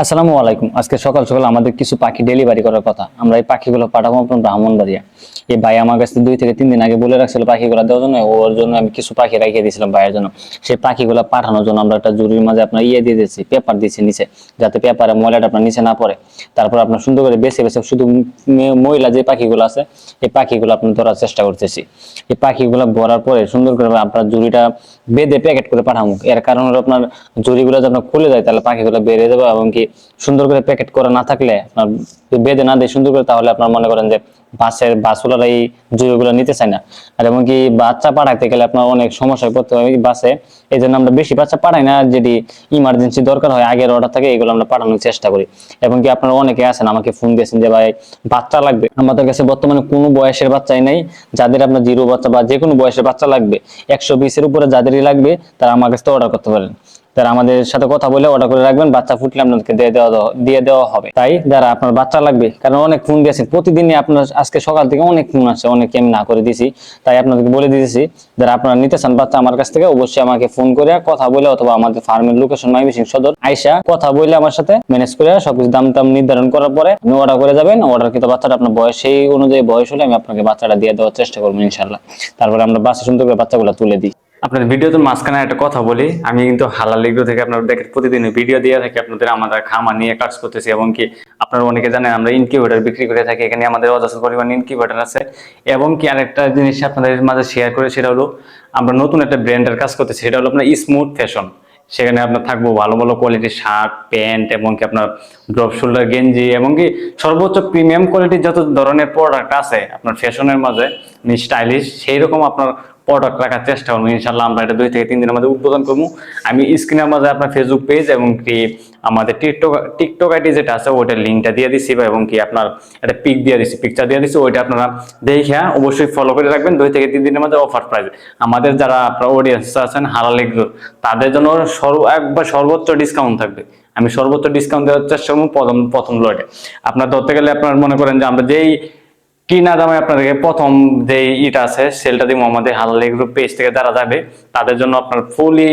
আসসালামু আলাইকুম। আজকে সকাল সকাল আমাদের কিছু পাখি ডেলিভারি করার কথা। আমরা এই পাখিগুলো পাঠাবো আপনার ব্রাহ্মণবাড়িয়া। এই ভাই আমার কাছে দুই থেকে তিন দিন আগে বলে রাখছিল পাখিগুলো দেওয়ার জন্য, ওর জন্য আমি কিছু পাখি রাখিয়ে দিয়েছিলাম ভাইয়ের জন্য। সেই পাখিগুলো পাঠানোর জন্য আমরা একটা জরুরির মাঝে আপনার ইয়ে দিয়ে দিয়েছি পেপার দিয়েছি নিচে, যাতে পেপারে ময়লাটা আপনার নিচে না পড়ে। তারপর আপনার সুন্দর করে বেছে বেছে শুধু মে- ময়লা যে পাখিগুলো আছে, এই পাখিগুলো আপনি ধরার চেষ্টা করতেছি। এই পাখিগুলো ভরার পরে সুন্দর করে আপনার জুড়িটা বেঁধে প্যাকেট করে পাঠাবো। এর কারণ হলো আপনার জুড়িগুলো যদি আপনার খুলে যায়, তাহলে পাখিগুলো বেড়ে যাবে এবং কি সুন্দর করে প্যাকেট করা না থাকলে আপনার বেঁধে না দেয় সুন্দর করে, তাহলে আপনার মনে করেন যে বাসের বাসগুলোর এই জুড়িগুলো নিতে চায় না। আর এমনকি বাচ্চা পাঠাইতে গেলে আপনার অনেক সমস্যায় পড়তে হয় বাসে। এই জন্য আমরা বেশি বাচ্চা পাঠাই না যেটি ইমার্জেন্সি দরকার হয়, আগের অর্ডার থাকে, এগুলো আমরা পাঠানোর চেষ্টা করি। এবং কি আপনারা অনেকে আছেন, আমাকে ফোন দিয়েছেন যে, ভাই, বাচ্চা লাগবে। আমাদের কাছে বর্তমানে কোনো বয়সের বাচ্চাই নেই। যাদের আপনার জিরো বাচ্চা বা যে কোনো বয়সের বাচ্চা লাগবে, একশো বিশের উপরে যাদেরই লাগবে, তারা আমার কাছে অর্ডার করতে পারেন। তারা আমাদের সাথে কথা বলে অর্ডার করে রাখবেন, বাচ্চা ফুটলে আপনাদেরকে দিয়ে দেওয়া দিয়ে দেওয়া হবে। তাই যারা আপনার বাচ্চা লাগবে, কারণ অনেক ফোন দিয়েছেন প্রতিদিনই আপনার আজকে সকাল থেকে অনেক ফোন আসছে অনেকে আমি না করে দিয়েছি। তাই আপনাদেরকে বলে দিয়েছি যারা আপনারা নিতে চান বাচ্চা আমার কাছ থেকে, অবশ্যই আমাকে ফোন করে কথা বলে অথবা আমাদের ফার্মের লোকেশন মাইমিসিং সদর, আইসা কথা বলে আমার সাথে ম্যানেজ করে সবকিছু দাম টাম নির্ধারণ করার পরে আপনি অর্ডার করে যাবেন। অর্ডার কিন্তু বাচ্চাটা আপনার বয়স, সেই অনুযায়ী বয়স হলে আমি আপনাকে বাচ্চাটা দিয়ে দেওয়ার চেষ্টা করব ইনশাল্লাহ তারপরে আমরা বাচ্চা সুন্দর করে বাচ্চাগুলো তুলে দিই। আপনাদের ভিডিওতে মাঝখানে একটা কথা বলি। আমি কিন্তু হালাল এগ্রো থেকে আপনার দেখে প্রতিদিন ভিডিও দিয়ে থাকি, আপনাদের আমাদের খামার নিয়ে কাজ করতেছি এবং কি আপনারা অনেকে জানেন আমরা ইনকিউবেটার বিক্রি করে থাকি, এখানে আমাদের অজস্র পরিমাণ ইনকিউবেটার আছে। এবং কি আরেকটা জিনিস আপনাদের মাঝে শেয়ার করে, সেটা হলো আমরা নতুন একটা ব্র্যান্ডের কাজ করতেছি, সেটা হলো আপনার স্মুথ ফ্যাশন সেখানে আপনার থাকব ভালো ভালো কোয়ালিটির শার্ট প্যান্ট এবং কি আপনার ড্রপ শোল্ডার গেঞ্জি এবং কি সর্বোচ্চ প্রিমিয়াম কোয়ালিটির যত ধরনের প্রোডাক্ট আছে আপনার ফ্যাশনের মাঝে স্টাইলিশ সেই রকম আপনার প্রোডাক্ট রাখার চেষ্টা করব ইনশাল্লাহ আমরা এটা দুই থেকে তিন দিনের মধ্যে উদ্বোধন করব। আমি স্ক্রিনের মাঝে আপনার ফেসবুক পেজ এবং কি আমাদের টিকটক টিকটক আইডি যেটা আছে, ওইটার লিঙ্কটা দিয়ে দিচ্ছি বা এবং কি আপনার একটা পিক দিয়ে দিচ্ছি পিকচার দিয়ে দিচ্ছি ওইটা আপনারা দেখে অবশ্যই ফলো করে রাখবেন। দুই থেকে তিন দিনের মধ্যে অফার প্রাইস আমাদের যারা আপনার অডিয়েন্স আছেন এগুলো তাদের জন্য সর্ব, একবার সর্বোচ্চ ডিসকাউন্ট থাকবে। আমি সর্বোচ্চ ডিসকাউন্ট দেওয়ার চেষ্টা করব প্রথম প্রথম লটে। আপনার ধরতে গেলে আপনার মনে করেন যে আমরা যেই কিনা দামে আপনাদেরকে প্রথম যে ইটা আছে, সেলটা দিব আমাদের হালাল গ্রুপ পেজ থেকে যারা যাবে, তাদের জন্য আপনার ফুলি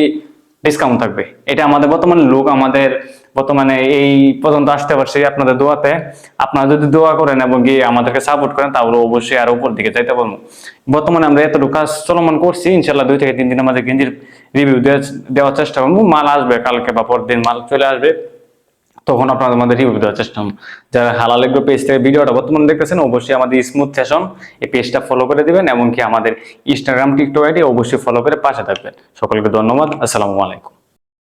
ডিসকাউন্ট থাকবে। এটা আমাদের বর্তমানে লোক আমাদের বর্তমানে এই পর্যন্ত আসতে পারছি আপনাদের দোয়াতে। আপনারা যদি দোয়া করেন এবং গিয়ে আমাদেরকে সাপোর্ট করেন, তাহলে অবশ্যই আরও উপর দিকে যাইতে পারব। বর্তমানে আমরা এতটুকু কাজ চলমান করছি ইনশাল্লাহ দুই থেকে তিন দিন আমাদের গেঞ্জির রিভিউ দেওয়ার চেষ্টা করব। মাল আসবে কালকে বা পরদিন মাল চলে আসবে। তখন আপনারা আমাদের রিভিউ দেওয়ার চেষ্টা করুন। যারা হালাল এগ্রো পেজ থেকে ভিডিওটা বর্তমানে দেখতেছেন, অবশ্যই আমাদের স্মুথ ফ্যাশন এই পেজটা ফলো করে দিবেন, এমনকি আমাদের ইনস্টাগ্রাম টিকটক আইডি অবশ্যই ফলো করে পাশে থাকবেন। সকলকে ধন্যবাদ, আসসালামু আলাইকুম।